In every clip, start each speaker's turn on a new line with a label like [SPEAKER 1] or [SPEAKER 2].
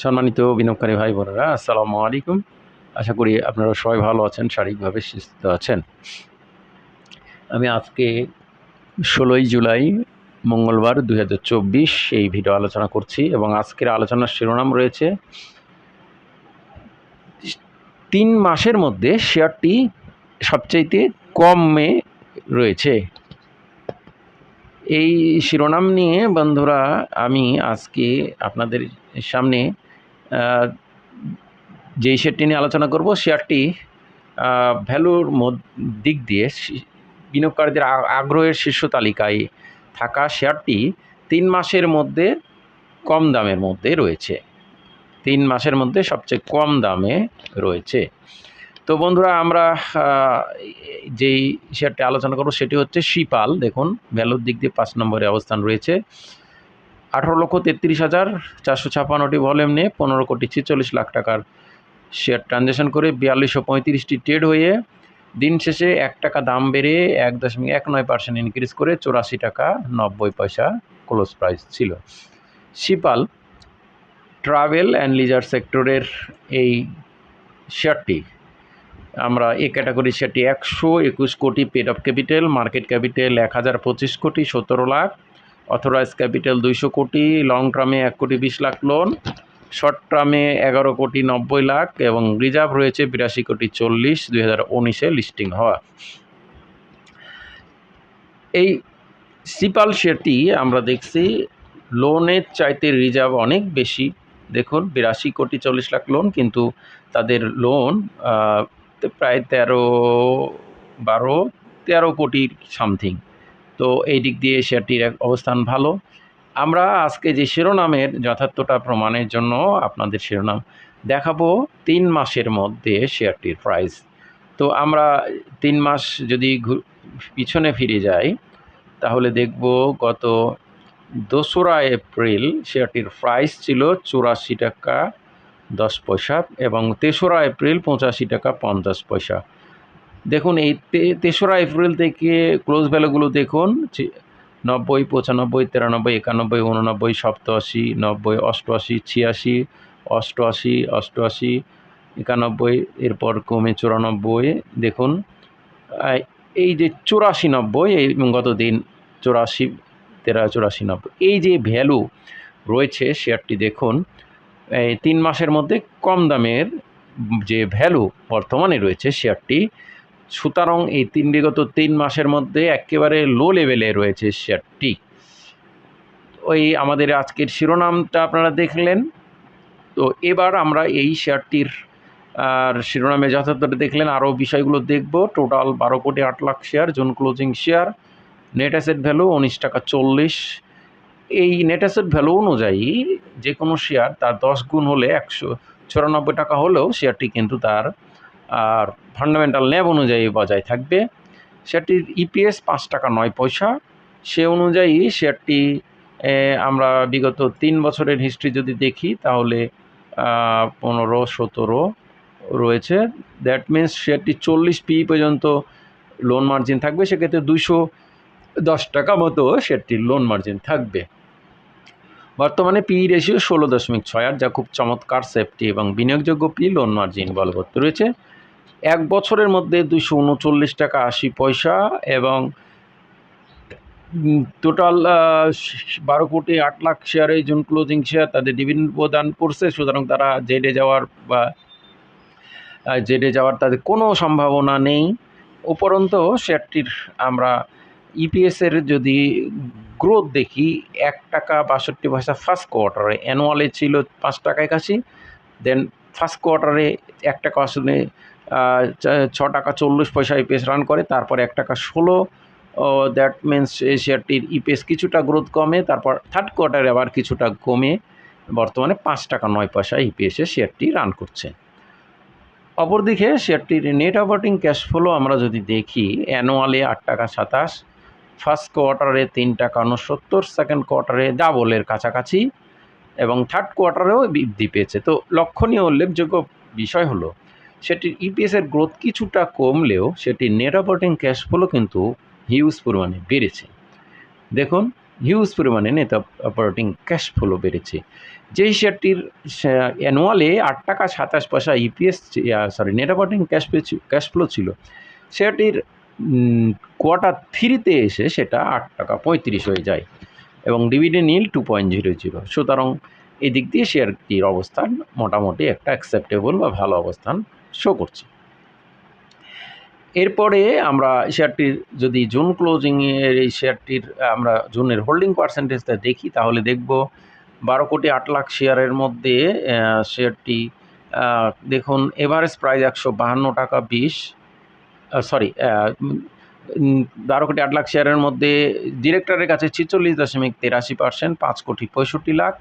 [SPEAKER 1] সম্মানিত বিনিয়োগকারী ভাই বোনেরা, আসসালামু আলাইকুম। আশা করি আপনারা সবাই ভালো আছেন, শারীরিকভাবে সুস্থ আছেন। আমি আজকে ষোলোই জুলাই, মঙ্গলবার দু হাজার চব্বিশ এই ভিডিও আলোচনা করছি এবং আজকের আলোচনার শিরোনাম রয়েছে, তিন মাসের মধ্যে শেয়ারটি সবচাইতে কমে রয়েছে। এই শিরোনাম নিয়ে বন্ধুরা, আমি আজকে আপনাদের সামনে যেই শেয়ারটি নিয়ে আলোচনা করব, শেয়ারটি ভ্যালুর দিক দিয়ে বিনিয়োগকারীদের আগ্রহের শীর্ষ তালিকায় থাকা শেয়ারটি তিন মাসের মধ্যে কম দামের মধ্যে রয়েছে। তিন মাসের মধ্যে সবচেয়ে কম দামে রয়েছে। তো বন্ধুরা, আমরা যেই শেয়ারটি আলোচনা করব, সেটি হচ্ছে শিপাল। দেখুন, ভ্যালুর দিক দিয়ে পাঁচ নম্বরে অবস্থান রয়েছে। আঠারো লক্ষ তেত্রিশ হাজার চারশো ছাপ্পান্নটি ভলিউম নিয়ে পনেরো কোটি ছেচল্লিশ লাখ টাকার শেয়ার ট্রানজ্যাকশন করে বিয়াল্লিশশো পঁয়ত্রিশটি ট্রেড হয়ে দিন শেষে এক টাকা দাম বেড়ে এক দশমিক এক নয় পার্সেন্ট ইনক্রিজ করে চৌরাশি টাকা নব্বই পয়সা ক্লোজ প্রাইস ছিল। শিপাল ট্রাভেল অ্যান্ড লিজার সেক্টরের এই শেয়ারটি আমরা এ ক্যাটাগরি শেয়ারটি একশো একুশ কোটি paid of capital market capital এক হাজার পঁচিশ কোটি সতেরো লাখ অথরাইজ ক্যাপিটাল দুইশো কোটি লং টার্মে এক কোটি বিশ লাখ লোন শর্ট টার্মে এগারো কোটি নব্বই লাখ এবং রিজার্ভ রয়েছে বিরাশি কোটি চল্লিশ, দুই হাজার উনিশে লিস্টিং হওয়া। এই সিপাল শেয়ারটি আমরা দেখছি লোনের চাইতে রিজার্ভ অনেক বেশি। দেখুন, বিরাশি কোটি চল্লিশ লাখ লোন কিন্তু তাদের লোন প্রায় তেরো, বারো, তেরো কোটির সামথিং তো এই দিক দিয়ে শেয়ারটির অবস্থান ভালো। আমরা আজকে যে শিরোনামের যথার্থতা প্রমাণের জন্য আপনাদের শিরোনাম দেখাবো তিন মাসের মধ্যে শেয়ারটির প্রাইস। তো আমরা তিন মাস যদি পিছনে ফিরে যাই, তাহলে দেখব গত দোসরা এপ্রিল শেয়ারটির প্রাইস ছিল চুরাশি টাকা দশ পয়সা এবং তেসরা এপ্রিল পঁচাশি টাকা পঞ্চাশ পয়সা। দেখুন, এই তেসরা এপ্রিল থেকে ক্লোজ ভ্যালুগুলো দেখুন নব্বই, পঁচানব্বই, তিরানব্বই, একানব্বই উননব্বই সপ্তাশি নব্বই, অষ্টআশি, ছিয়াশি, অষ্টআশি অষ্টআশি, একানব্বই, এরপর কমে চুরানব্বই, দেখুন এই যে চুরাশি নব্বই এই গত দিন চুরাশি, তেরা চুরাশি নব্বই এই যে ভ্যালু রয়েছে শেয়ারটি দেখুন, এই তিন মাসের মধ্যে কম দামের যে ভ্যালু বর্তমানে রয়েছে শেয়ারটি সুতরাং এই তিন বিগত তিন মাসের মধ্যে একেবারে লো লেভেলে রয়েছে শেয়ারটি। ওই আমাদের আজকের শিরোনামটা আপনারা দেখলেন। তো এবার আমরা এই শেয়ারটির, আর শিরোনামে যথার্থটা দেখলেন, আরও বিষয়গুলো দেখব। টোটাল বারো কোটি আট lakh share, June closing share net asset value উনিশ টাকা চল্লিশ। এই নেট অ্যাসেট ভ্যালু অনুযায়ী যে কোনো শেয়ার তার দশ গুণ হলে একশো চুরানব্বই টাকা হলেও শেয়ারটি কিন্তু তার আর ফান্ডামেন্টাল ন্যাব অনুযায়ী বজায় থাকবে। শেয়ারটির ইপিএস পাঁচ টাকা নয় পয়সা। সে অনুযায়ী শেয়ারটি আমরা বিগত তিন বছরের হিস্ট্রি যদি দেখি, তাহলে পনেরো, সতেরো রয়েছে। দ্যাট মিন্স শেয়ারটি চল্লিশ পি পর্যন্ত লোন মার্জিন থাকবে। সেক্ষেত্রে দুশো দশ টাকা মতো শেয়ারটির লোন মার্জিন থাকবে। বর্তমানে পি রেশিও ষোলো দশমিক ছয় আট, যা খুব চমৎকার সেফটি এবং বিনিয়োগযোগ্য পি লোন মার্জিন বলবৎ রয়েছে। এক বছরের মধ্যে দুশো উনচল্লিশ টাকা আশি পয়সা এবং টোটাল বারো কোটি আট লাখ শেয়ারে জুন ক্লোজিং শেয়ার তাদের ডিভিডেন্ড প্রদান করছে। সুতরাং তারা জেডে যাওয়ার বা জেডে যাওয়ার তাদের কোনো সম্ভাবনা নেই। উপরন্ত শেয়ারটির আমরা ইপিএসের যদি গ্রোথ দেখি, এক টাকা বাষট্টি পয়সা ফার্স্ট কোয়ার্টারে অ্যানুয়ালে ছিল পাঁচ টাকা একাশি দেন ফার্স্ট কোয়ার্টারে এক টাকা আসলে ছ টাকা চল্লিশ পয়সা ইপিএস রান করে, তারপর এক টাকা ষোলো দ্যাট মিন্স এই শেয়ারটির ইপিএস কিছুটা গ্রোথ কমে, তারপর থার্ড কোয়ার্টারে আবার কিছুটা কমে, বর্তমানে পাঁচ টাকা নয় পয়সা ইপিএসে শেয়ারটি রান করছে। অপরদিকে শেয়ারটির নেট অপারেটিং ক্যাশ ফ্লো আমরা যদি দেখি অ্যানুয়ালে আট টাকা সাতাশ ফার্স্ট কোয়ার্টারে তিন টাকা উনসত্তর সেকেন্ড কোয়ার্টারে ডাবলের কাছাকাছি, এবং থার্ড কোয়ার্টারেও বৃদ্ধি পেয়েছে। তো লক্ষণীয় উল্লেখযোগ্য বিষয় হলো সেটির ইপিএসের গ্রোথ কিছুটা কমলেও সেটির নেট অপারেটিং ক্যাশ ফ্লো কিন্তু হিউজ পরিমাণে বেড়েছে। দেখুন হিউজ পরিমাণে নেট অপারেটিং ক্যাশ ফ্লো বেড়েছে। যেই শেয়ারটির অ্যানুয়ালে আট টাকা সাতাশ পয়সা EPS sorry net operating cash cash flow ছিল শেয়ারটির কোয়ার্টার থ্রিতে এসে সেটা আট টাকা পঁয়ত্রিশ হয়ে যায় এবং dividend nil two point zero zero সুতরাং এদিক দিয়ে শেয়ারটির অবস্থান মোটামুটি একটা অ্যাকসেপ্টেবল বা ভালো অবস্থান শো করছে। এরপরে আমরা শেয়ারটির যদি জুন ক্লোজিংয়ের এই শেয়ারটির, আমরা জুনের হোল্ডিং পার্সেন্টেজটা দেখি, তাহলে দেখব বারো কোটি আট লাখ শেয়ারের মধ্যে শেয়ারটি দেখুন এভারেজ প্রাইস একশো বাহান্ন টাকা বিশ সরি বারো কোটি আট লাখ শেয়ারের মধ্যে ডিরেক্টরের কাছে ছিচল্লিশ দশমিক তেরাশি পার্সেন্ট পাঁচ কোটি পঁয়ষট্টি লাখ।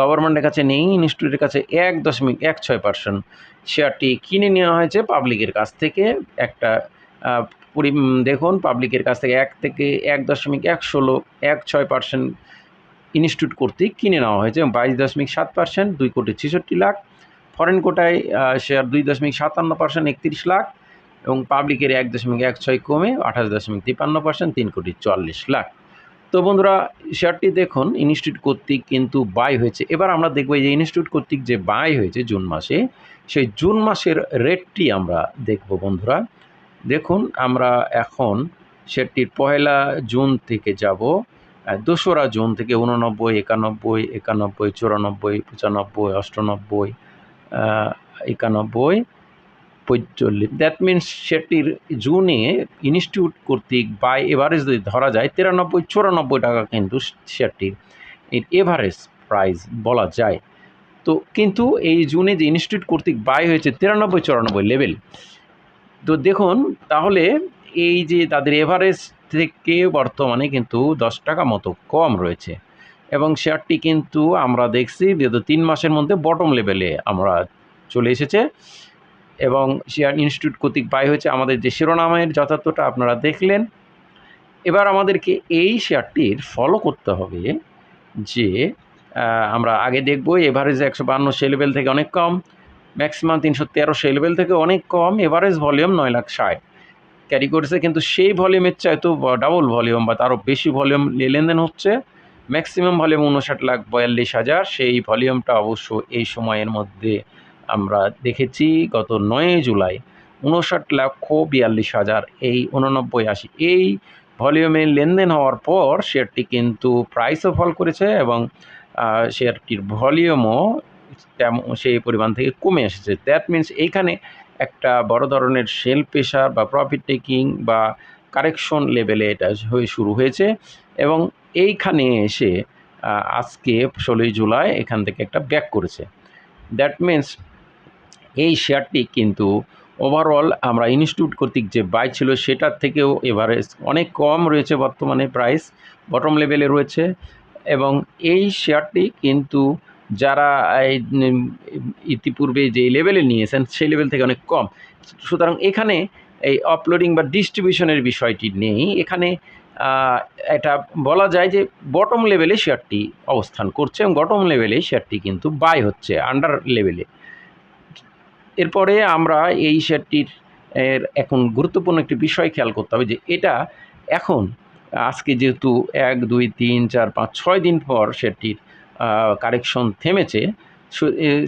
[SPEAKER 1] গভর্নমেন্টের কাছে নেই, ইনস্টিটিউটের কাছে এক দশমিক এক ছয় পার্সেন্ট। শেয়ারটি কিনে নেওয়া হয়েছে পাবলিকের কাছ থেকে, একটা দেখুন, পাবলিকের কাছ থেকে এক থেকে এক দশমিক এক ষোলো, এক ছয় পার্সেন্ট ইনস্টিটিউট কর্তৃক কিনে নেওয়া হয়েছে এবং বাইশ দশমিক সাত পার্সেন্ট, দুই কোটি ছেষট্টি লাখ। ফরেন কোটায় শেয়ার দুই দশমিক সাতান্ন পার্সেন্ট, একত্রিশ লাখ এবং পাবলিকের এক দশমিক এক ছয় কমে আঠাশ দশমিক তিপ্পান্ন পার্সেন্ট, তিন কোটি চুয়াল্লিশ লাখ। তো বন্ধুরা শেয়ারটি দেখুন ইনস্টিটিউট কর্তৃক কিন্তু বাই হয়েছে। এবার আমরা দেখব যে ইনস্টিটিউট কর্তৃক যে বাই হয়েছে জুন মাসে, সেই জুন মাসের রেটটি আমরা দেখব বন্ধুরা। দেখুন, আমরা এখন শেয়ারটির পয়লা জুন থেকে যাব দোসরা জুন থেকে উননব্বই একানব্বই একানব্বই, চুরানব্বই, পঁচানব্বই, অষ্টানব্বই একানব্বই পঁয়তাল্লিশ। দ্যাট মিনস সেটির জুনে ইনস্টিটিউট কর্তৃক বাই এভারেজ যদি ধরা যায়, তিরানব্বই, চুরানব্বই টাকা কিন্তু শেয়ারটির এভারেজ প্রাইস বলা যায়। তো কিন্তু এই জুনে যে ইনস্টিটিউট কর্তৃক বাই হয়েছে, তিরানব্বই, চুরানব্বই লেভেল তো দেখুন, তাহলে এই যে তাদের এভারেজ থেকে বর্তমানে কিন্তু দশ টাকা মতো কম রয়েছে। এবং শেয়ারটি কিন্তু আমরা দেখছি বিগত তিন মাসের মধ্যে বটম লেভেলে আমরা চলে এসেছে। এবং শেয়ার ইনস্টিটিউট কর্তৃক বাই হয়েছে আমাদের যে শিরোনামের যথার্থটা আপনারা দেখলেন। এবার আমাদেরকে এই শেয়ারটির ফলো করতে হবে যে আমরা আগে দেখব এভারেজ একশো বান্ন সে লেভেল থেকে অনেক কম ম্যাক্সিমাম তিনশো তেরো সে লেভেল থেকে অনেক কম এভারেজ ভলিউম নয় লাখ ষাট। ক্যারি করেছে কিন্তু সেই ভলিউমের চাইতেও ডাবল ভলিউম বা তারও বেশি ভলিউম লেনদেন হচ্ছে। ম্যাক্সিমাম ভলিউম উনষাট লাখ বয়াল্লিশ হাজার, সেই ভলিউমটা অবশ্য এই সময়ের মধ্যে আমরা দেখেছি গত নয় জুলাই উনষাট লক্ষ বিয়াল্লিশ হাজার এই উননব্বই আশি। এই ভলিউমে লেনদেন হওয়ার পর শেয়ারটি কিন্তু প্রাইসও ফল করেছে এবং শেয়ারটির ভলিউমও তেমন, সেই পরিমাণ থেকে কমে এসেছে। দ্যাট মিন্স এইখানে একটা বড় ধরনের সেল প্রেশার বা প্রফিট টেকিং বা কারেকশন লেভেলে এটা হয়ে শুরু হয়েছে এবং এইখানে এসে আজকে ষোলোই জুলাই এখান থেকে একটা ব্যাক করেছে। দ্যাট মিন্স এই শেয়ারটি কিন্তু ওভারঅল আমরা ইনস্টিটিউট কর্তৃক যে বাই ছিল সেটার থেকেও এভারেজ অনেক কম রয়েছে বর্তমানে প্রাইস বটম লেভেলে রয়েছে এবং এই শেয়ারটি কিন্তু যারা ইতিপূর্বে যে লেভেলে নিয়েছেন সেই লেভেল থেকে অনেক কম। সুতরাং এখানে এই আপলোডিং বা ডিস্ট্রিবিউশনের বিষয়টি নেই। এখানে এটা বলা যায় যে বটম লেভেলে শেয়ারটি অবস্থান করছে এবং বটম লেভেলে শেয়ারটি কিন্তু বাই হচ্ছে আন্ডার লেভেলে এরপরে আমরা এই শেয়ারটির এর এখন গুরুত্বপূর্ণ একটি বিষয় খেয়াল করতে হবে যে এটা এখন, আজকে যেহেতু এক, দুই, তিন, চার, পাঁচ, ছয় দিন পর শেয়ারটির কারেকশন থেমেছে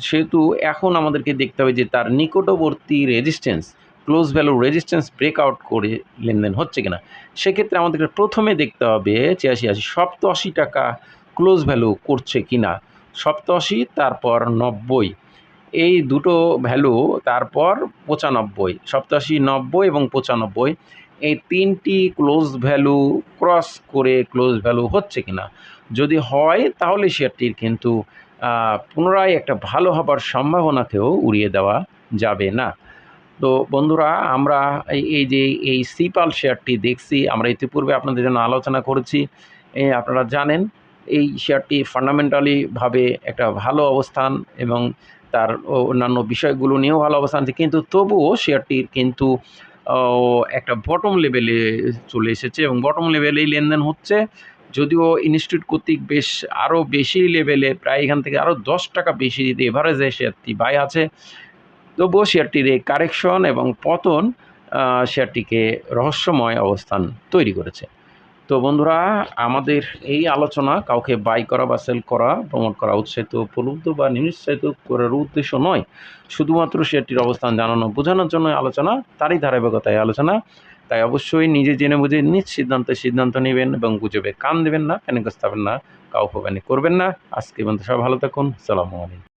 [SPEAKER 1] সেহেতু এখন আমাদেরকে দেখতে হবে যে তার নিকটবর্তী resistance close value resistance breakout করে লেনদেন হচ্ছে কিনা। সেক্ষেত্রে আমাদেরকে প্রথমে দেখতে হবে ছিয়াশি, আশি সপ্তাশি টাকা ক্লোজ ভ্যালু করছে কিনা। সপ্তাশি তারপর নব্বই এই দুটো ভ্যালু, তারপর পঁচানব্বই, সপ্তাশি নব্বই এবং পঁচানব্বই, এই তিনটি ক্লোজ ভ্যালু ক্রস করে ক্লোজ ভ্যালু হচ্ছে কিনা? যদি হয়, তাহলে শেয়ারটির কিন্তু পুনরায় একটা ভালো হবার সম্ভাবনাকেও উড়িয়ে দেওয়া যাবে না। তো বন্ধুরা, আমরা এই যে, এই সিপাল শেয়ারটি দেখছি, আমরা ইতিপূর্বে আপনাদের জন্য আলোচনা করেছি। আপনারা জানেন, এই শেয়ারটি ফান্ডামেন্টালিভাবে একটা ভালো অবস্থান এবং তার অন্যান্য বিষয়গুলো নিয়েও ভালো অবস্থান আছে। কিন্তু তবুও শেয়ারটির কিন্তু একটা বটম লেভেলে চলে এসেছে এবং বটম লেভেলেই লেনদেন হচ্ছে। যদিও ইনস্টিটিউট কর্তৃক বেশ আরও বেশি লেভেলে প্রায় এখান থেকে আরও দশ টাকা বেশি যদি এভারেজে শেয়ারটি বাই আছে, তবুও শেয়ারটির এই কারেকশন এবং পতন শেয়ারটিকে রহস্যময় অবস্থান তৈরি করেছে। তো বন্ধুরা, আমাদের এই আলোচনা কাউকে বাই করা বা সেল করা প্রমোট করা উৎসাহিত প্রলুব্ধ বা নিরুৎসাহিত করার উদ্দেশ্য নয়। শুধুমাত্র শেয়ারটির অবস্থান জানানো, বোঝানোর জন্য আলোচনা তারই ধারাবাহিকতায় আলোচনা। তাই অবশ্যই নিজে জেনে বুঝে নিজ সিদ্ধান্তে সিদ্ধান্ত নেবেন এবং গুজবে কান দেবেন না, প্যানিক স্থাপন না, কাউকে প্যানিক করবেন না। আজকে বন্ধু সবাই ভালো থাকুন। সালামু আলাইকুম।